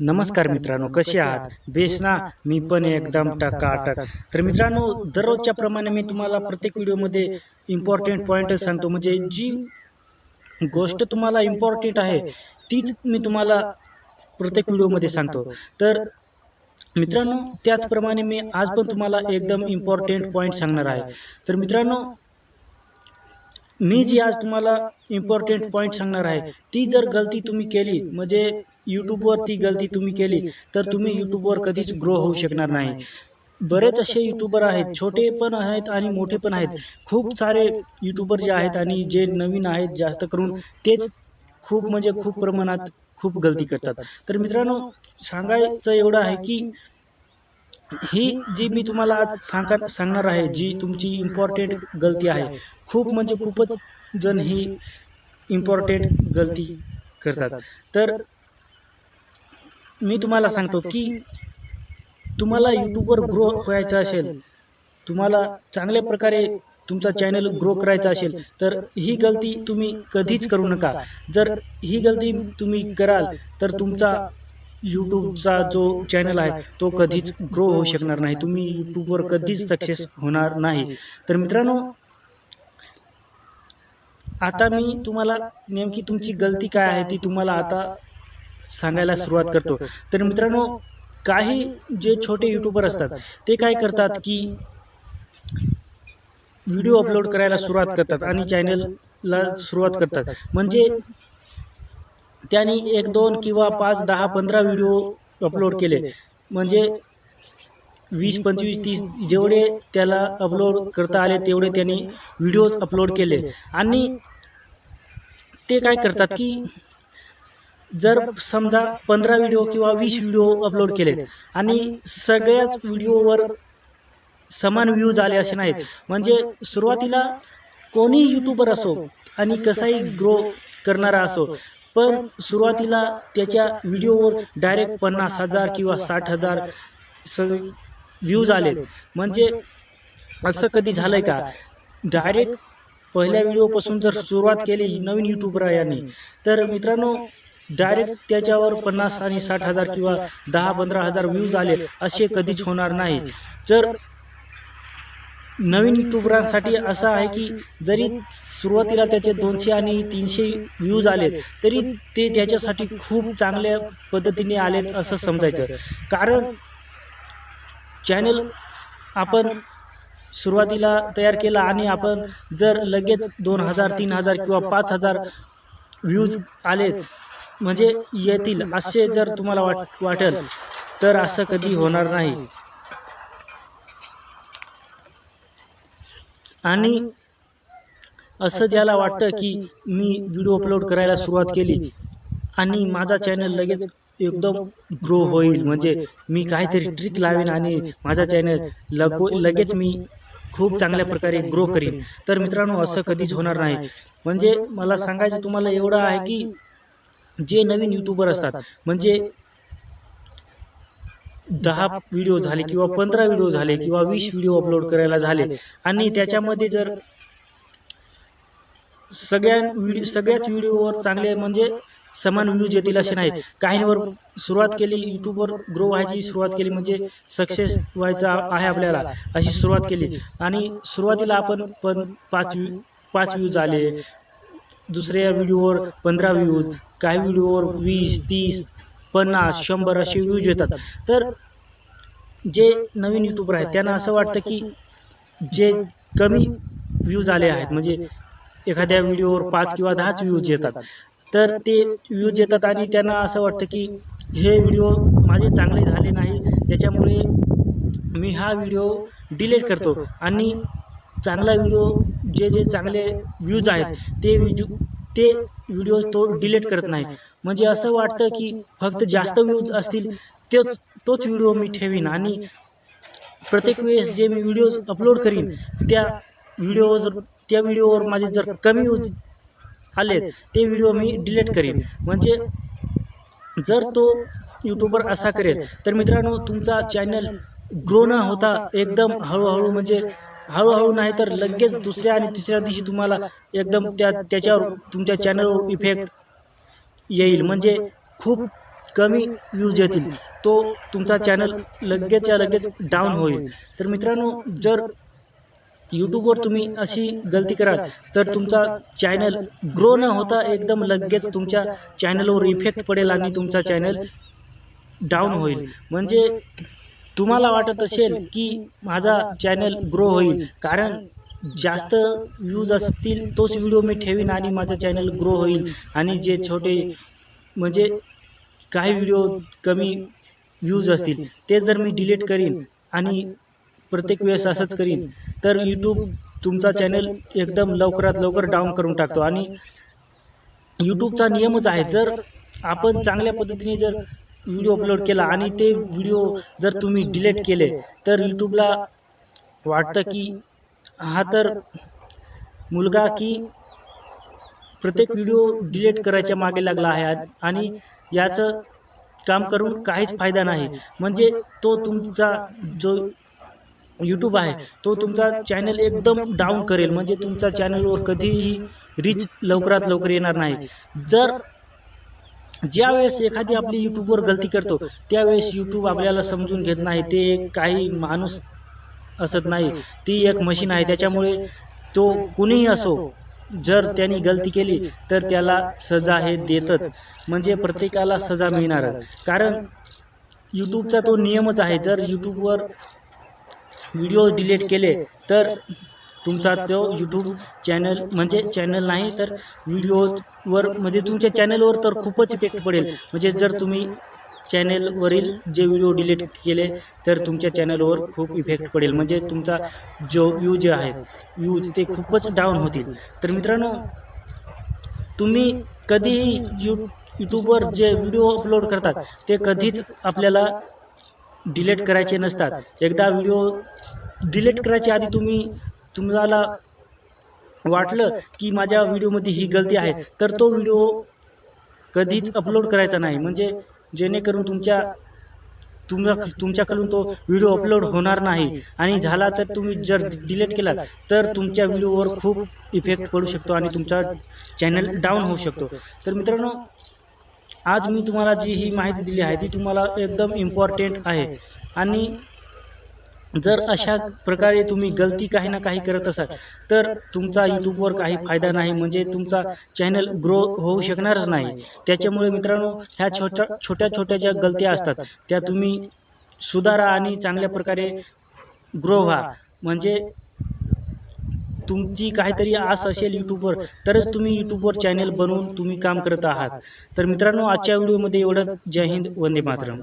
नमस्कार मित्रांनो कसे आहात? बेस ना? मी पण एकदम टकाटक. तर मित्रांनो दररोजच्या प्रमाणे मी तुम्हाला प्रत्येक व्हिडिओमध्ये इम्पॉर्टंट पॉईंट सांगतो. म्हणजे जी गोष्ट तुम्हाला इम्पॉर्टंट आहे तीच मी तुम्हाला प्रत्येक व्हिडिओमध्ये सांगतो. तर मित्रांनो त्याचप्रमाणे मी आज पण तुम्हाला एकदम इम्पॉर्टंट पॉईंट सांगणार आहे. तर मित्रांनो मी जी आज तुम्हाला इम्पॉर्टंट पॉईंट सांगणार आहे ती जर गलती तुम्ही केली म्हणजे यूट्यूबवर ती गलती तुम्ही केली तर तुम्ही यूट्यूबवर कधीच ग्रो होऊ शकणार नाही. बरेच असे यूट्यूबर आहेत छोटे पण आहेत आणि मोठे पण आहेत. खूप सारे यूट्यूबर जे आहेत आणि जे नवीन आहेत जास्त करून तेच खूप म्हणजे खूप प्रमाणात खूप गलती करतात. तर मित्रांनो सांगायचं एवढं आहे की ही जी मी तुम्हाला आज सांगा सांगणार आहे जी तुमची इम्पॉर्टंट गलती आहे खूप म्हणजे खूपच जण ही इम्पॉर्टंट गलती करतात. तर मी तुम्हाला सांगतो की तुम्हाला यूट्यूबवर ग्रो व्हायचं असेल तुम्हाला चांगल्या प्रकारे तुमचा चॅनल ग्रो करायचा असेल तर ही गलती तुम्ही कधीच करू नका. जर ही गलती तुम्ही कराल तर तुमचा यूट्यूबचा जो चॅनल आहे तो कधीच ग्रो होऊ शकणार नाही. तुम्ही यूट्यूबवर कधीच सक्सेस होणार नाही. तर मित्रांनो आता मी तुम्हाला नेमकी तुमची गलती काय आहे ती तुम्हाला आता सांगायला सुरुवात करतो. तर मित्रांनो काही जे छोटे यूट्यूबर असतात ते काय करतात की व्हिडिओ अपलोड करायला सुरुवात करतात आणि चॅनलला सुरुवात करतात. म्हणजे त्यांनी एक दोन किंवा पाच दहा पंधरा व्हिडिओ अपलोड केले. म्हणजे वीस पंचवीस तीस जेवढे त्याला अपलोड करता आले तेवढे त्यांनी व्हिडिओज अपलोड केले. आणि ते काय करतात की जर समजा पंधरा व्हिडिओ किंवा वीस व्हिडिओ अपलोड केले आणि सगळ्याच व्हिडिओवर समान व्ह्यूज आले असे नाहीत. म्हणजे सुरुवातीला कोणी यूट्यूबर असो आणि कसाही ग्रो करणारा असो पण सुरुवातीला त्याच्या व्हिडिओवर डायरेक्ट पन्नास हजार किंवा साठ हजार स व्ह्यूज आले म्हणजे असं कधी झालं आहे का? डायरेक्ट पहिल्या व्हिडिओपासून जर सुरुवात केली नवीन यूट्यूबर यांनी तर मित्रांनो डायरेक्ट त्याच्यावर पन्नास आणि साठ हजार किंवा दहा पंधरा हजार व्ह्यूज आले असे कधीच होणार नाही. तर नवीन यूट्यूबरांसाठी असं आहे की जरी सुरुवातीला त्याचे दोनशे आणि तीनशे व्ह्यूज आले तरी ते त्याच्यासाठी खूप चांगल्या पद्धतीने आले असं समजायचं. कारण चॅनल आपण सुरुवातीला तयार केला आणि आपण जर लगेच दोन हजार तीन हजार किंवा पाच हजार व्ह्यूज आले म्हणजे येतील असे जर तुम्हाला वाट वाटेल तर असं कधी होणार नाही. आणि असं ज्याला वाटतं की मी व्हिडिओ अपलोड करायला सुरुवात केली. आणि माझा चॅनल लगेच एकदम ग्रो होईल. म्हणजे मी काहीतरी ट्रिक लावेन आणि माझा चॅनल लगो लगेच मी खूप चांगल्या प्रकारे ग्रो करीन. तर मित्रांनो असं कधीच होणार नाही. म्हणजे मला सांगायचं तुम्हाला एवढं आहे की जे नवीन यूट्यूबर असतात म्हणजे दहा व्हिडिओ झाले किंवा पंधरा व्हिडिओ झाले किंवा वीस व्हिडिओ अपलोड करायला झाले. आणि त्याच्यामध्ये जर सगळ्या व्हिडिओ सगळ्याच व्हिडिओवर चांगले म्हणजे समान व्ह्यूज येतील असे नाही काहींवर सुरुवात केली यूट्यूबवर ग्रो व्हायची सुरुवात केली म्हणजे सक्सेस व्हायचं आहे आपल्याला. अशी सुरुवात केली. आणि सुरुवातीला आपण पण पाच व्यू पाच व्ह्यूज आले दुसऱ्या व्हिडिओवर पंधरा व्ह्यूज काही व्हिडिओवर वीस तीस पन्नास शंभर असे व्ह्यूज येतात. तर जे नवीन यूट्यूबर आहेत त्यांना असं वाटतं की जे कमी व्ह्यूज आले आहेत म्हणजे एखाद्या व्हिडिओवर पाच किंवा दहाच व्ह्यूज येतात. तर ते व्ह्यूज येतात आणि त्यांना असं वाटतं की हे व्हिडिओ माझे चांगले झाले नाही. त्याच्यामुळे मी हा व्हिडिओ डिलीट करतो. आणि चांगला व्हिडिओ जे जे चांगले व्ह्यूज आहेत ते व्हिजू ते व्हिडिओज तो डिलीट करत नाही म्हणजे असं वाटतं की फक्त जास्त व्ह्यूज असतील तोच तोच व्हिडिओ मी ठेवीन आणि प्रत्येक वेळेस जे मी व्हिडिओज अपलोड करीन त्या व्हिडिओ जर त्या व्हिडिओवर माझे जर कमी व्ह्यूज आले ते व्हिडिओ मी डिलीट करीन. म्हणजे जर तो यूट्यूबर असा करेल तर मित्रांनो तुमचा चॅनल ग्रो न होता एकदम हळूहळू म्हणजे हळूहळू नाही तर लगेच दुसऱ्या आणि तिसऱ्या दिवशी तुम्हाला एकदम त्या त्याच्यावर तुमच्या चॅनलवर इफेक्ट येईल. म्हणजे खूप कमी व्ह्यूज येतील. तो तुमचा चॅनल लगेचच्या लगेच डाऊन होईल. तर मित्रांनो जर यूट्यूबवर तुम्ही अशी गलती कराल तर तुमचा चॅनल ग्रो न होता एकदम लगेच तुमच्या चॅनलवर इफेक्ट पडेल आणि तुमचा चॅनल डाऊन होईल. म्हणजे तुम्हाला वाटत असेल की माझा चॅनल ग्रो होईल. कारण जास्त व्ह्यूज असतील तोच व्हिडिओ मी ठेवीन आणि माझं चॅनल ग्रो होईल. आणि जे छोटे म्हणजे काही व्हिडिओ कमी व्ह्यूज असतील ते जर मी डिलीट करीन आणि प्रत्येक वेळेस असंच करीन तर यूट्यूब तुमचा चॅनल एकदम लवकरात लवकर डाऊन करून टाकतो. आणि यूट्यूबचा नियमच आहे जर आपण चांगल्या पद्धतीने जर व्हिडिओ अपलोड केला आणि ते व्हिडिओ जर तुम्ही डिलीट केले तर यूट्यूबला वाटतं की हा तर मुलगा की प्रत्येक व्हिडिओ डिलीट करायच्या मागे लागला आहे आणि याचं काम करून काहीच फायदा नाही. म्हणजे तो तुमचा जो यूट्यूब आहे तो तुमचा चॅनल एकदम डाऊन करेल. म्हणजे तुमचा चॅनलवर कधीही रीच लवकरात लवकर येणार नाही. जर ज्यावेळेस एखादी आपली यूट्यूबवर गलती करतो त्यावेळेस यूट्यूब आपल्याला समजून घेत नाही. ते काही माणूस असत नाही. ती एक मशीन आहे. त्याच्यामुळे तो कुणीही असो जर त्यांनी गलती केली तर त्याला सजा हे देतच. म्हणजे प्रत्येकाला सजा मिळणारच कारण यूट्यूबचा तो नियमच आहे. जर यूट्यूबवर व्हिडिओ डिलीट केले तर तुमचा तो यूट्यूब चॅनल म्हणजे चॅनल नाही तर व्हिडिओवर म्हणजे तुमच्या चॅनलवर तर खूपच इफेक्ट पडेल. म्हणजे जर तुम्ही चॅनलवरील जे व्हिडिओ डिलीट केले तर तुमच्या चॅनलवर खूप इफेक्ट पडेल. म्हणजे तुमचा जो व्ह्यूज आहेत व्ह्यूज ते खूपच डाऊन होतील. तर मित्रांनो तुम्ही कधीही यू यूट्यूबवर जे व्हिडिओ अपलोड करतात ते कधीच आपल्याला डिलीट करायचे नसतात. एकदा व्हिडिओ डिलीट करायच्या आधी तुम्ही तुम्हाला वाटलं की माझ्या व्हिडिओमध्ये ही गलती आहे तर तो व्हिडिओ कधीच अपलोड करायचा नाही. म्हणजे जेणेकरून तुमच्या तुमच्या तुमच्याकडून तो व्हिडिओ अपलोड होणार नाही. आणि झाला तर तुम्ही जर डिलीट केला तर तुमच्या व्हिडिओवर खूप इफेक्ट पडू शकतो आणि तुमचा चॅनल डाऊन होऊ शकतो. तर मित्रांनो आज मी तुम्हाला जी ही माहिती दिली आहे ती तुम्हाला एकदम इम्पॉर्टंट आहे. आणि जर अशा प्रकारे तुम्ही गलती काही ना काही करत असाल तर तुमचा यूट्यूबवर काही फायदा नाही म्हणजे तुमचा चॅनल ग्रो होऊ शकणारच नाही. त्याच्यामुळे मित्रांनो ह्या छोट्या छोट्या छोट्या ज्या गलत्या असतात त्या तुम्ही सुधारा आणि चांगल्या प्रकारे ग्रो व्हा. म्हणजे तुमची काहीतरी आस असेल यूट्यूबवर तरच तुम्ही यूट्यूबवर चॅनल बनवून तुम्ही काम करत आहात. तर मित्रांनो आजच्या व्हिडिओमध्ये एवढंच. जय हिंद वंदे मातरम.